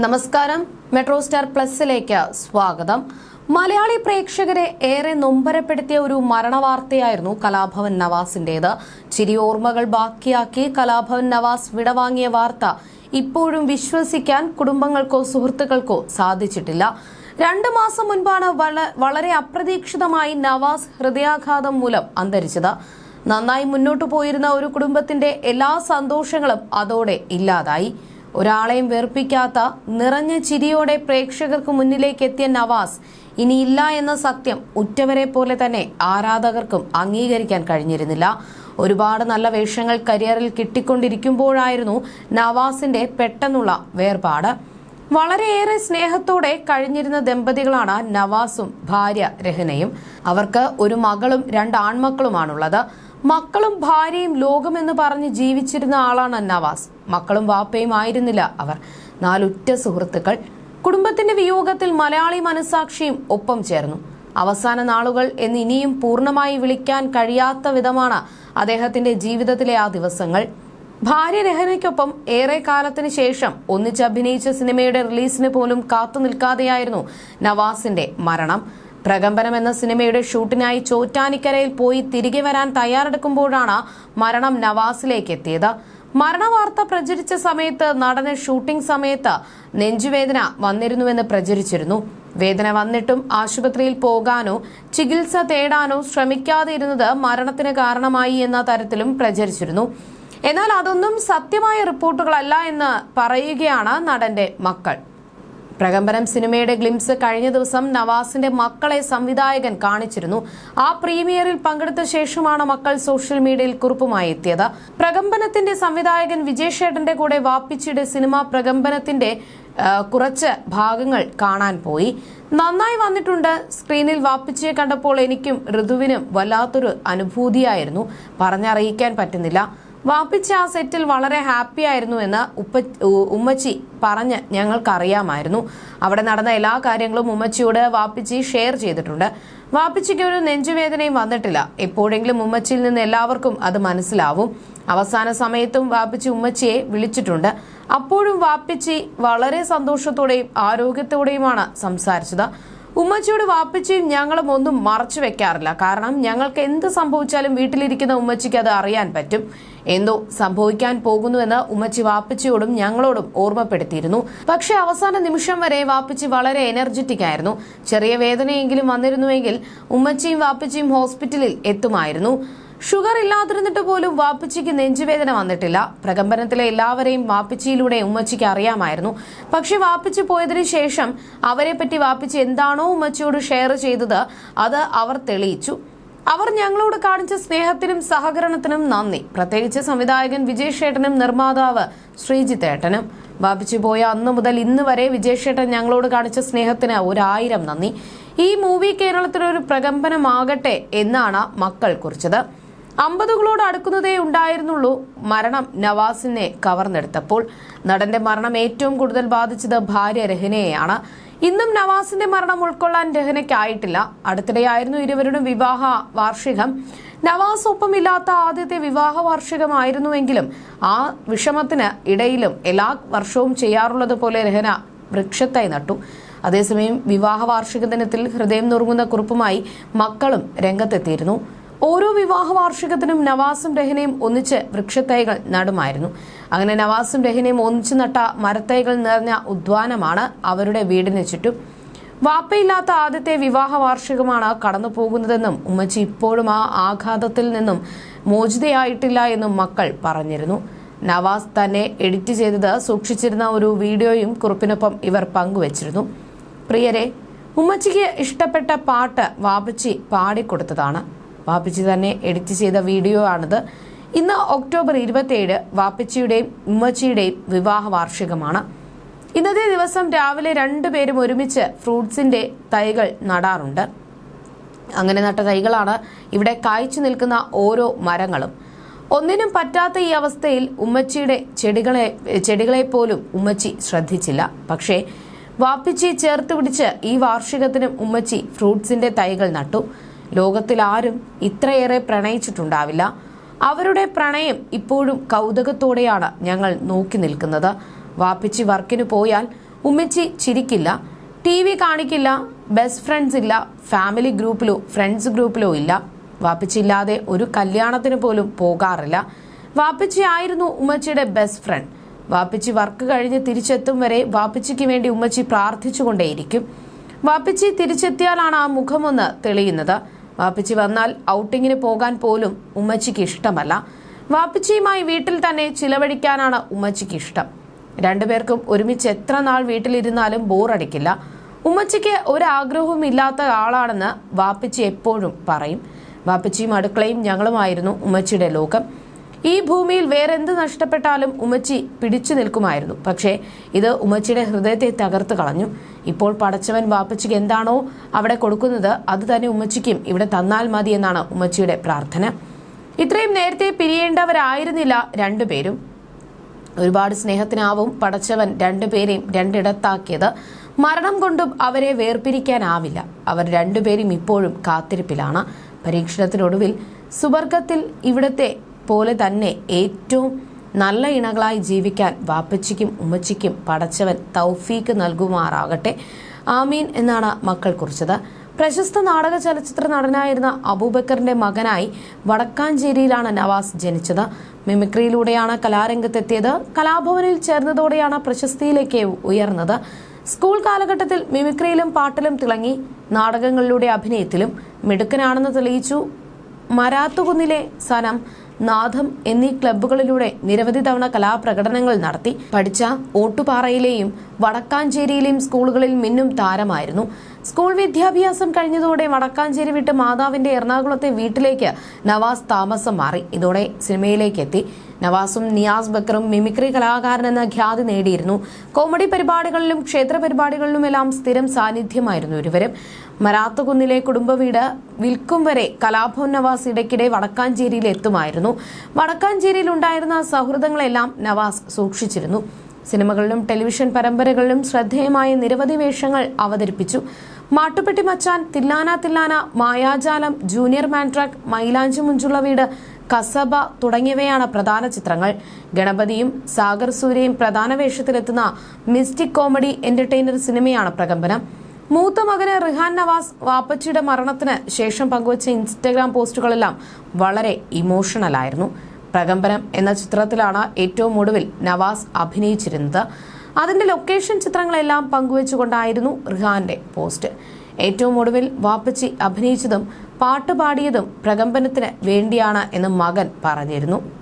നമസ്കാരം. Metro star പ്ലസിലേക്ക് സ്വാഗതം. മലയാളി പ്രേക്ഷകരെ ഏറെ നൊമ്പരപ്പെടുത്തിയ ഒരു മരണവാർത്തയായിരുന്നു കലാഭവൻ നവാസിന്റേത്. ചിരി ഓർമ്മകൾ ബാക്കിയാക്കി കലാഭവൻ നവാസ് വിടവാങ്ങിയ വാർത്ത ഇപ്പോഴും വിശ്വസിക്കാൻ കുടുംബങ്ങൾക്കോ സുഹൃത്തുക്കൾക്കോ സാധിച്ചിട്ടില്ല. രണ്ടു മാസം മുൻപാണ് വളരെ അപ്രതീക്ഷിതമായി നവാസ് ഹൃദയാഘാതം മൂലം അന്തരിച്ചത്. നന്നായി മുന്നോട്ടു പോയിരുന്ന ഒരു കുടുംബത്തിന്റെ എല്ലാ സന്തോഷങ്ങളും അതോടെ ഇല്ലാതായി. ഒരാളെയും വെറുപ്പിക്കാത്ത നിറഞ്ഞ ചിരിയോടെ പ്രേക്ഷകർക്ക് മുന്നിലേക്ക് എത്തിയ നവാസ് ഇനിയില്ല എന്ന സത്യം ഉറ്റവരെ പോലെ തന്നെ ആരാധകർക്കും അംഗീകരിക്കാൻ കഴിഞ്ഞിരുന്നില്ല. ഒരുപാട് നല്ല വേഷങ്ങൾ കരിയറിൽ കിട്ടിക്കൊണ്ടിരിക്കുമ്പോഴായിരുന്നു നവാസിന്റെ പെട്ടെന്നുള്ള വേർപാട്. വളരെയേറെ സ്നേഹത്തോടെ കഴിഞ്ഞിരുന്ന ദമ്പതികളാണ് നവാസും ഭാര്യ രഹനയും. അവർക്ക് ഒരു മകളും രണ്ട് ആൺമക്കളുമാണുള്ളത്. മക്കളും ഭാര്യയും ലോകമെന്ന് പറഞ്ഞ് ജീവിച്ചിരുന്ന ആളാണ് നവാസ് മക്കളും വാപ്പയും ആയിരുന്നില്ല അവർ. നാലുറ്റ സുഹൃത്തുക്കൾ. കുടുംബത്തിന്റെ വിയോഗത്തിൽ മലയാളി മനസാക്ഷിയും ഒപ്പം ചേർന്നു. അവസാന നാളുകൾ എന്ന് ഇനിയും പൂർണമായി വിളിക്കാൻ കഴിയാത്ത വിധമാണ് അദ്ദേഹത്തിന്റെ ജീവിതത്തിലെ ആ ദിവസങ്ങൾ. ഭാര്യ രഹനയ്ക്കൊപ്പം ഏറെ കാലത്തിന് ശേഷം ഒന്നിച്ച് അഭിനയിച്ച സിനിമയുടെ റിലീസിന് പോലും കാത്തു നിൽക്കാതെയായിരുന്നു നവാസിന്റെ മരണം. പ്രകമ്പനം എന്ന സിനിമയുടെ ഷൂട്ടിനായി ചോറ്റാനിക്കരയിൽ പോയി തിരികെ വരാൻ തയ്യാറെടുക്കുമ്പോഴാണ് മരണം നവാസിലേക്ക് എത്തിയത്. മരണവാർത്ത പ്രചരിച്ച സമയത്ത് നടന് ഷൂട്ടിംഗ് സമയത്ത് നെഞ്ചുവേദന വന്നിരുന്നുവെന്ന് പ്രചരിച്ചിരുന്നു. വേദന വന്നിട്ടും ആശുപത്രിയിൽ പോകാനോ ചികിത്സ തേടാനോ ശ്രമിക്കാതെ ഇരുന്നത് മരണത്തിന് കാരണമായി എന്ന തരത്തിലും പ്രചരിച്ചിരുന്നു. എന്നാൽ അതൊന്നും സത്യമായ റിപ്പോർട്ടുകളല്ല എന്ന് പറയുകയാണ് നടന്റെ മക്കൾ. പ്രകമ്പനം സിനിമയുടെ ഗ്ലിംസ് കഴിഞ്ഞ ദിവസം നവാസിന്റെ മക്കളെ സംവിധായകൻ കാണിച്ചിരുന്നു. ആ പ്രീമിയറിൽ പങ്കെടുത്ത ശേഷമാണ് മക്കൾ സോഷ്യൽ മീഡിയയിൽ കുറിപ്പുമായി എത്തിയത്. പ്രകമ്പനത്തിന്റെ സംവിധായകൻ വിജയ് ഷേട്ടന്റെ കൂടെ വാപ്പിച്ചിയുടെ സിനിമ പ്രകമ്പനത്തിന്റെ കുറച്ച് ഭാഗങ്ങൾ കാണാൻ പോയി. നന്നായി വന്നിട്ടുണ്ട്. സ്ക്രീനിൽ വാപ്പിച്ചിയെ കണ്ടപ്പോൾ എനിക്കും ഋതുവിനും വല്ലാത്തൊരു അനുഭൂതിയായിരുന്നു. പറഞ്ഞറിയിക്കാൻ പറ്റുന്നില്ല. വാപ്പിച്ച ആ സെറ്റിൽ വളരെ ഹാപ്പി ആയിരുന്നു എന്ന് ഉപ്പ ഉമ്മച്ചി പറഞ്ഞ് ഞങ്ങൾക്കറിയാമായിരുന്നു. അവിടെ നടന്ന എല്ലാ കാര്യങ്ങളും ഉമ്മച്ചിയോട് വാപ്പിച്ചി ഷെയർ ചെയ്തിട്ടുണ്ട്. വാപ്പിച്ചിക്ക് ഒരു നെഞ്ചുവേദനയും വന്നിട്ടില്ല. എപ്പോഴെങ്കിലും ഉമ്മച്ചിയിൽ നിന്ന് എല്ലാവർക്കും അത് മനസ്സിലാവും. അവസാന സമയത്തും വാപ്പിച്ചി ഉമ്മച്ചിയെ വിളിച്ചിട്ടുണ്ട്. അപ്പോഴും വാപ്പിച്ചി വളരെ സന്തോഷത്തോടെയും ആരോഗ്യത്തോടെയുമാണ് സംസാരിച്ചത്. ഉമ്മച്ചിയോട് വാപ്പച്ചിയും ഞങ്ങളും ഒന്നും മറച്ചു വെക്കാറില്ല. കാരണം ഞങ്ങൾക്ക് എന്ത് സംഭവിച്ചാലും വീട്ടിലിരിക്കുന്ന ഉമ്മച്ചിക്ക് അത് അറിയാൻ പറ്റും. എന്തോ സംഭവിക്കാൻ പോകുന്നുവെന്ന് ഉമ്മച്ചി വാപ്പച്ചിയോടും ഞങ്ങളോടും ഓർമ്മപ്പെടുത്തിയിരുന്നു. പക്ഷെ അവസാന നിമിഷം വരെ വാപ്പച്ചി വളരെ എനർജറ്റിക് ആയിരുന്നു. ചെറിയ വേദനയെങ്കിലും വന്നിരുന്നുവെങ്കിൽ ഉമ്മച്ചിയും വാപ്പച്ചിയും ഹോസ്പിറ്റലിൽ എത്തുമായിരുന്നു. ഷുഗർ ഇല്ലാതിരുന്നിട്ട് പോലും വാപ്പച്ചിക്ക് നെഞ്ചുവേദന വന്നിട്ടില്ല. പ്രകമ്പനത്തിലെ എല്ലാവരെയും വാപ്പച്ചിയിലൂടെ ഉമ്മച്ചിക്ക് അറിയാമായിരുന്നു. പക്ഷെ വാപ്പച്ചി പോയതിനു ശേഷം അവരെ പറ്റി വാപ്പിച്ചി എന്താണോ ഉമ്മച്ചിയോട് ഷെയർ ചെയ്തത് അത് അവർ തെളിയിച്ചു. അവർ ഞങ്ങളോട് കാണിച്ച സ്നേഹത്തിനും സഹകരണത്തിനും നന്ദി. പ്രത്യേകിച്ച് സംവിധായകൻ വിജയ് ഷേട്ടനും നിർമ്മാതാവ് ശ്രീജിത്ത് ഏട്ടനും വാപ്പിച്ചു പോയ അന്ന് മുതൽ ഇന്ന് വരെ വിജയ് ഷേട്ടൻ ഞങ്ങളോട് കാണിച്ച സ്നേഹത്തിന് ഒരായിരം നന്ദി. ഈ മൂവി കേരളത്തിലൊരു പ്രകമ്പനമാകട്ടെ എന്നാണ് മക്കൾ കുറിച്ചത്. അമ്പതുകളോട് അടുക്കുന്നതേ ഉണ്ടായിരുന്നുള്ളൂ. മരണം നവാസിനെ കവർന്നെടുത്തപ്പോൾ. നടന്റെ മരണം ഏറ്റവും കൂടുതൽ ബാധിച്ചത് ഭാര്യ രഹനയെയാണ്. ഇന്നും നവാസിന്റെ മരണം ഉൾക്കൊള്ളാൻ രഹനയ്ക്കായിട്ടില്ല. അടുത്തിടെയായിരുന്നു ഇരുവരുടെ വിവാഹ വാർഷികം. നവാസ് ഒപ്പമില്ലാത്ത ആദ്യത്തെ വിവാഹ വാർഷികമായിരുന്നുവെങ്കിലും ആ വിഷമത്തിന് ഇടയിലും എല്ലാ വർഷവും ചെയ്യാറുള്ളത് പോലെ രഹന വൃക്ഷത്തായി നട്ടു. അതേസമയം വിവാഹ വാർഷിക ദിനത്തിൽ ഹൃദയം നുറുങ്ങുന്ന കുറിപ്പുമായി മക്കളും രംഗത്തെത്തിയിരുന്നു. ഓരോ വിവാഹ വാർഷികത്തിനും നവാസും രഹനയും ഒന്നിച്ച് വൃക്ഷത്തൈകൾ നടുമായിരുന്നു. അങ്ങനെ നവാസും രഹനയും ഒന്നിച്ചു നട്ട മരത്തൈകൾ നിറഞ്ഞ ഉദ്വാനമാണ് അവരുടെ വീടിന് ചുറ്റും. വാപ്പയില്ലാത്ത ആദ്യത്തെ വിവാഹ വാർഷികമാണ് കടന്നു പോകുന്നതെന്നും ഉമ്മച്ചി ഇപ്പോഴും ആ ആഘാതത്തിൽ നിന്നും മോചിതയായിട്ടില്ല എന്നും മക്കൾ പറഞ്ഞിരുന്നു. നവാസ് തന്നെ എഡിറ്റ് ചെയ്തത് സൂക്ഷിച്ചിരുന്ന ഒരു വീഡിയോയും കുറിപ്പിനൊപ്പം ഇവർ പങ്കുവച്ചിരുന്നു. പ്രിയരെ ഉമ്മച്ചിക്ക് ഇഷ്ടപ്പെട്ട പാട്ട് വാപ്പച്ചി പാടിക്കൊടുത്തതാണ്. വാപ്പച്ചി തന്നെ എഡിറ്റ് ചെയ്ത വീഡിയോ ആണിത്. ഇന്ന് ഒക്ടോബർ ഇരുപത്തിയേഴ് വാപ്പച്ചിയുടെയും ഉമ്മച്ചിയുടെയും വിവാഹ വാർഷികമാണ്. ഇന്നത്തെ ദിവസം രാവിലെ രണ്ടുപേരും ഒരുമിച്ച് ഫ്രൂട്ട്സിന്റെ തൈകൾ നടാറുണ്ട്. അങ്ങനെ നട്ട തൈകളാണ് ഇവിടെ കായ്ച്ചു നിൽക്കുന്ന ഓരോ മരങ്ങളും. ഒന്നിനും പറ്റാത്ത ഈ അവസ്ഥയിൽ ഉമ്മച്ചിയുടെ ചെടികളെ ചെടികളെ പോലും ഉമ്മച്ചി ശ്രദ്ധിച്ചില്ല. പക്ഷേ വാപ്പിച്ചി ചേർത്ത് പിടിച്ച് ഈ വാർഷികത്തിനും ഉമ്മച്ചി ഫ്രൂട്ട്സിന്റെ തൈകൾ നട്ടു. ലോകത്തിൽ ആരും ഇത്രയേറെ പ്രണയിച്ചിട്ടുണ്ടാവില്ല. അവരുടെ പ്രണയം ഇപ്പോഴും കൗതുകത്തോടെയാണ് ഞങ്ങൾ നോക്കി നിൽക്കുന്നത്. വാപ്പിച്ചി വർക്കിന് പോയാൽ ഉമ്മച്ചി ചിരിക്കില്ല ടി വി കാണിക്കില്ല ബെസ്റ്റ് ഫ്രണ്ട്സ് ഇല്ല ഫാമിലി ഗ്രൂപ്പിലോ ഫ്രണ്ട്സ് ഗ്രൂപ്പിലോ ഇല്ല. വാപ്പിച്ചില്ലാതെ ഒരു കല്യാണത്തിന് പോലും പോകാറില്ല. വാപ്പിച്ചി ആയിരുന്നു ഉമ്മച്ചിയുടെ ബെസ്റ്റ് ഫ്രണ്ട് വാപ്പിച്ചി വർക്ക് കഴിഞ്ഞ് തിരിച്ചെത്തും വരെ വാപ്പിച്ചിക്ക് വേണ്ടി ഉമ്മച്ചി പ്രാർത്ഥിച്ചുകൊണ്ടേയിരിക്കും. വാപ്പിച്ചി തിരിച്ചെത്തിയാലാണ് ആ മുഖമൊന്ന് തെളിയുന്നത്. വാപ്പിച്ചി വന്നാൽ ഔട്ടിങ്ങിന് പോകാൻ പോലും ഉമ്മച്ചിക്ക് ഇഷ്ടമല്ല. വാപ്പച്ചിയുമായി വീട്ടിൽ തന്നെ ചിലവഴിക്കാനാണ് ഉമ്മച്ചിക്ക് ഇഷ്ടം. രണ്ടുപേർക്കും ഒരുമിച്ച് എത്ര നാൾ വീട്ടിലിരുന്നാലും ബോറടിക്കില്ല. ഉമ്മച്ചിക്ക് ഒരാഗ്രഹവും ഇല്ലാത്ത ആളാണെന്ന് വാപ്പച്ചി എപ്പോഴും പറയും. വാപ്പച്ചിയും അടുക്കളയും ഞങ്ങളുമായിരുന്നു ഉമ്മച്ചിയുടെ ലോകം. ഈ ഭൂമിയിൽ വേറെന്ത് നഷ്ടപ്പെട്ടാലും ഉമ്മച്ചി പിടിച്ചു നിൽക്കുമായിരുന്നു. പക്ഷേ ഇത് ഉമ്മച്ചിയുടെ ഹൃദയത്തെ തകർത്ത് കളഞ്ഞു. ഇപ്പോൾ പടച്ചവൻ വാപ്പച്ചിക്ക് എന്താണോ അവിടെ കൊടുക്കുന്നത് അത് തന്നെ ഉമ്മച്ചിക്കും ഇവിടെ തന്നാൽ മതി എന്നാണ് ഉമ്മച്ചിയുടെ പ്രാർത്ഥന. ഇത്രയും നേരത്തെ പിരിയേണ്ടവരായിരുന്നില്ല രണ്ടുപേരും. ഒരുപാട് സ്നേഹത്തിനാവും പടച്ചവൻ രണ്ടുപേരെയും രണ്ടിടത്താക്കിയത്. മരണം കൊണ്ടും അവരെ വേർപിരിക്കാനാവില്ല. അവർ രണ്ടുപേരും ഇപ്പോഴും കാത്തിരിപ്പിലാണ്. പരീക്ഷണത്തിനൊടുവിൽ സുവർഗത്തിൽ ഇവിടത്തെ പോലെ തന്നെ ഏറ്റവും നല്ല ഇണകളായി ജീവിക്കാൻ വാപ്പച്ചിക്കും ഉമ്മച്ചിക്കും പടച്ചവൻ തൗഫീക്ക് നൽകുമാറാകട്ടെ. ആമീൻ എന്നാണ് മക്കൾ കുറിച്ചത്. പ്രശസ്ത നാടക ചലച്ചിത്ര നടനായിരുന്ന അബൂബക്കറിന്റെ മകനായി വടക്കാഞ്ചേരിയിലാണ് നവാസ് ജനിച്ചത്. മിമിക്രിയിലൂടെയാണ് കലാരംഗത്തെത്തിയത്. കലാഭവനിൽ ചേർന്നതോടെയാണ് പ്രശസ്തിയിലേക്ക് ഉയർന്നത്. സ്കൂൾ കാലഘട്ടത്തിൽ മിമിക്രിയിലും പാട്ടിലും തിളങ്ങി നാടകങ്ങളിലൂടെ അഭിനയത്തിലും മിടുക്കനാണെന്ന് തെളിയിച്ചു. മരാത്തുകുന്നിലെ സനം നാഥം എന്നീ ക്ലബ്ബുകളിലൂടെ നിരവധി തവണ കലാപ്രകടനങ്ങൾ നടത്തി. പഠിച്ച ഓട്ടുപാറയിലെയും വടക്കാഞ്ചേരിയിലെയും സ്കൂളുകളിൽ മിന്നും താരമായിരുന്നു. സ്കൂൾ വിദ്യാഭ്യാസം കഴിഞ്ഞതോടെ വടക്കാഞ്ചേരി വിട്ട് മാതാവിന്റെ എറണാകുളത്തെ വീട്ടിലേക്ക് നവാസ് താമസം മാറി. ഇതോടെ സിനിമയിലേക്ക് എത്തി. നവാസും നിയാസ് ബക്കറും മിമിക്രി കലാകാരൻ എന്ന ഖ്യാതി നേടിയിരുന്നു. കോമഡി പരിപാടികളിലും ക്ഷേത്ര പരിപാടികളിലുമെല്ലാം സ്ഥിരം സാന്നിധ്യമായിരുന്നു ഇരുവരും. മരാത്തുകുന്നിലെ കുടുംബവീട് വിൽക്കും വരെ കലാഭവൻ നവാസ് ഇടയ്ക്കിടെ വടക്കാഞ്ചേരിയിൽ എത്തുമായിരുന്നു. വടക്കാഞ്ചേരിയിൽ ഉണ്ടായിരുന്ന സൗഹൃദങ്ങളെല്ലാം നവാസ് സൂക്ഷിച്ചിരുന്നു. സിനിമകളിലും ടെലിവിഷൻ പരമ്പരകളിലും ശ്രദ്ധേയമായ നിരവധി വേഷങ്ങൾ അവതരിപ്പിച്ചു. മാട്ടുപ്പെട്ടി മച്ചാൻ തില്ലാന തില്ലാന മായാജാലം ജൂനിയർ മാൻട്രാക് മൈലാഞ്ചി മുഞ്ചുള്ള വീട് കസബ തുടങ്ങിയവയാണ് പ്രധാന ചിത്രങ്ങൾ. ഗണപതിയും സാഗർ സൂര്യയും പ്രധാന വേഷത്തിലെത്തുന്ന മിസ്റ്റിക് കോമഡി എന്റർടൈനർ സിനിമയാണ് പ്രകമ്പനം. മൂത്ത മകന് റിഹാൻ നവാസ് വാപ്പച്ചിയുടെ മരണത്തിന് ശേഷം പങ്കുവച്ച ഇൻസ്റ്റഗ്രാം പോസ്റ്റുകളെല്ലാം വളരെ ഇമോഷണൽ ആയിരുന്നു. പ്രകമ്പനം എന്ന ചിത്രത്തിലാണ് ഏറ്റവും ഒടുവിൽ നവാസ് അഭിനയിച്ചിരുന്നത്. അതിന്റെ ലൊക്കേഷൻ ചിത്രങ്ങളെല്ലാം പങ്കുവച്ചുകൊണ്ടായിരുന്നു റിഹാന്റെ പോസ്റ്റ്. ഏറ്റവും ഒടുവിൽ വാപ്പച്ചി അഭിനയിച്ചതും പാട്ടുപാടിയതും പ്രകമ്പനത്തിന് വേണ്ടിയാണ് എന്ന് മകൻ പറഞ്ഞിരുന്നു.